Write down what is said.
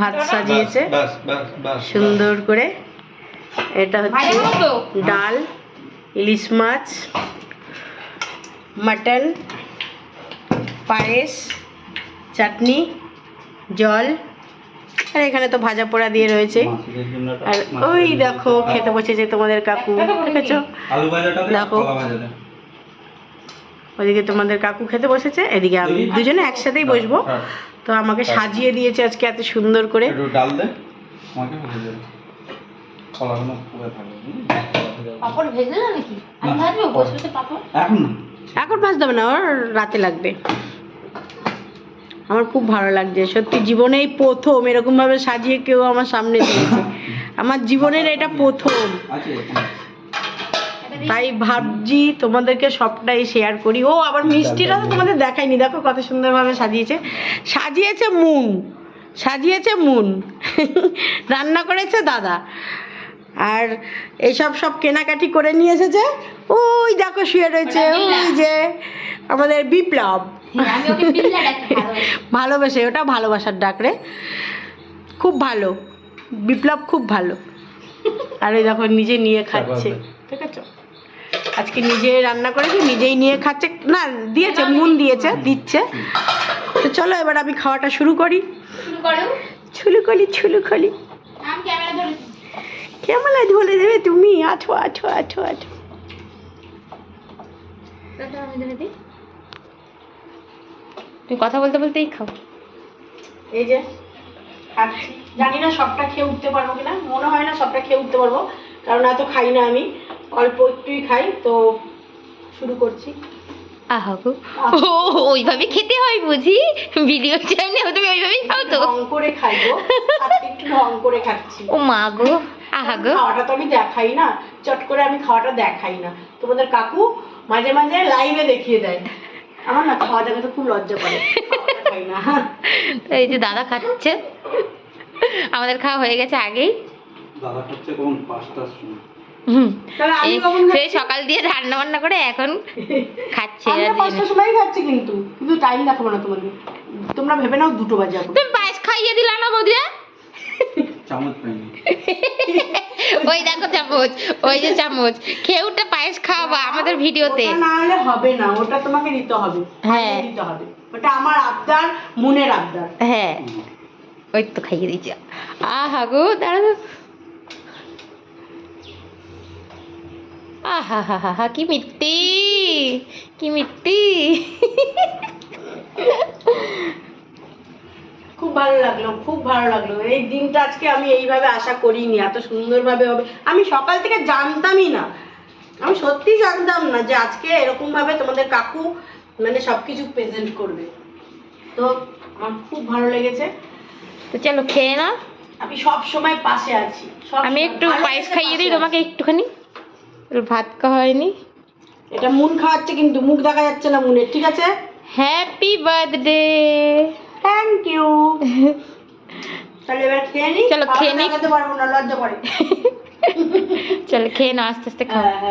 ভাত সাজিয়েছে। বাস বাস বাস সুন্দর করে। এটা হচ্ছে তো? ডাল ইলিশ মাছ মাটন পায়েস চাটনি জল। আর এখানে তো ভাজা পোড়া দিয়ে রয়েছে। আর ওই দেখো খেতে বসেছে তোমাদের কাকু। দেখেছ? আলু ভাজাটা দে দেখো। ওইদিকে তোমাদের কাকু খেতে বসেছে এদিকে আমি দুজনে একসাথেই বসবো। হ্যাঁ। তো আমাকে সাজিয়ে দিয়েছে আজকে এত সুন্দর করে। একটু ডাল দে। আমাকে ভেজে দে কলাগুলো পুরো থাকবে পাপড় ভেজে না নাকি? আমি ভাজবো বসে পাপড়? এখন না। এখন ভাজতে হবে না ওর রাতে লাগবে। আমার খুব ভালো লাগছে সত্যি জীবনে এই প্রথম এরকম ভাবে সাজিয়ে কেউ আমার সামনে দিয়েছে। আমার জীবনের এটা প্রথম। দিয়ে তাই ভাবছি তোমাদেরকে সবটাই শেয়ার করি। ও আবার মিষ্টিটা তো তোমাদের দেখাইনি দেখো কত সুন্দরভাবে সাজিয়েছে। সাজিয়েছে মুন। সাজিয়েছে মুন। রান্না করেছে দাদা। আর এইসব সব কেনাকাটি করে নিয়ে এসেছে। ওই দেখো শুয়ে রয়েছে। ওই যে আমাদের বিপ্লব। হ্যাঁ, আমি ওকে বিল্লা ডাকি ভালোবাসি। ভালোবাসে। ওটা ভালোবাসার ডাক রে। খুব ভালো। বিপ্লব খুব ভালো। আর ওই দেখো নিজে নিয়ে খাচ্ছে। ঠিক আছে? আজকে নিজে রান্না করেছে নিজেই নিয়ে খাচ্ছে। না দিয়েছে মুন দিয়েছে দিচ্ছে। তো চলো এবার আমি খাওয়াটা শুরু করি। শুরু করো। ছুলু ছুলু ধরেছি কেমন ধরে দেবে। তুমি। আঠো আঠো আঠো আঠো দাদা, আমি ধরে দিই। তুমি কথা বলতে বলতেই খাও। এই যে জানি না সবটা খেয়ে উঠতে পারব কিনা। মনে হয় না সবটা খেয়ে উঠতে পারব কারণ এত খাই না আমি। অল্প একটুই খাই তো শুরু করছি। আহা। গো ও ওইভাবে খেতে হয় বুঝি? ভিডিও সামনে তুমি ওইভাবেই খাও তো? ঢং করে খাইবো আজকে একটু ঢং করে খাচ্ছি। ও মা গো আহা গো খাওয়াটা তো আমি দেখাই না চট করে আমি খাওয়াটা দেখাই না। তোমাদের কাকু মাঝে মাঝে লাইভে দেখিয়ে দেয়। আমার না খাওয়া দেখে তো খুব লজ্জা করে। খাই না। এই যে দাদা খাচ্ছে। আমাদের খাওয়া হয়ে গেছে আগেই। দাদা খাচ্ছে কোন? পাঁচটার সময়। হুম। তাহলে আমি এই কখন সে খাচ্ছি? সকাল দিয়ে রান্না বান্না করে এখন খাচ্ছে আমরা পাঁচটার সময় খাচ্ছি কিন্তু কিন্তু টাইম দেখাবো না তোমাদের তোমরা ভেবে নাও দুটো বাজে তুমি পায়েস খাইয়ে দিলা না বৌদিরা? চামচ পাইনি। ওই দেখো চামচ ওই যে চামচ। খেউটা পায়েস খাওয়াবা আমাদের ভিডিওতে। না হলে হবে না ওটা তোমাকে নিতে হবে। হ্যাঁ। দিতে হবে। ওটা আমার আবদার মনের আবদার। হ্যাঁ। ওই তো খাইয়ে দিচ্ছি আহা গো দাঁড়া আহা হা হা হা কি মিষ্টি কি মিষ্টি খুব ভালো লাগল খুব ভালো লাগল। এই দিনটা আজকে আমি এইভাবে আশা করিনি এত সুন্দরভাবে হবে। আমি সকাল থেকে জানতামই না। আমি সত্যি জানতাম না যে আজকে এরকম ভাবে তোমাদের কাকু মানে সবকিছু প্রেজেন্ট করবে। তো আমার খুব ভালো লেগেছে। তো চলো খেয়ে না আমি সব সময় পাশে আছি আমি একটু পায়েস খাইয়ে দিই তোমাকে একটুখানি। একটু ভাত খাওয়া হয়নি। এটা মুন খাওয়াচ্ছে কিন্তু মুখ দেখা যাচ্ছে না মুনের ঠিক আছে? হ্যাপি বার্থডে থ্যাংক ইউ তাহলে এবার খেয়ে নি। চলো, খেয়ে নি। পারব না লজ্জা করে। চলো খেয়ে নাও আস্তে আস্তে খাও। হ্যাঁ হ্যাঁ।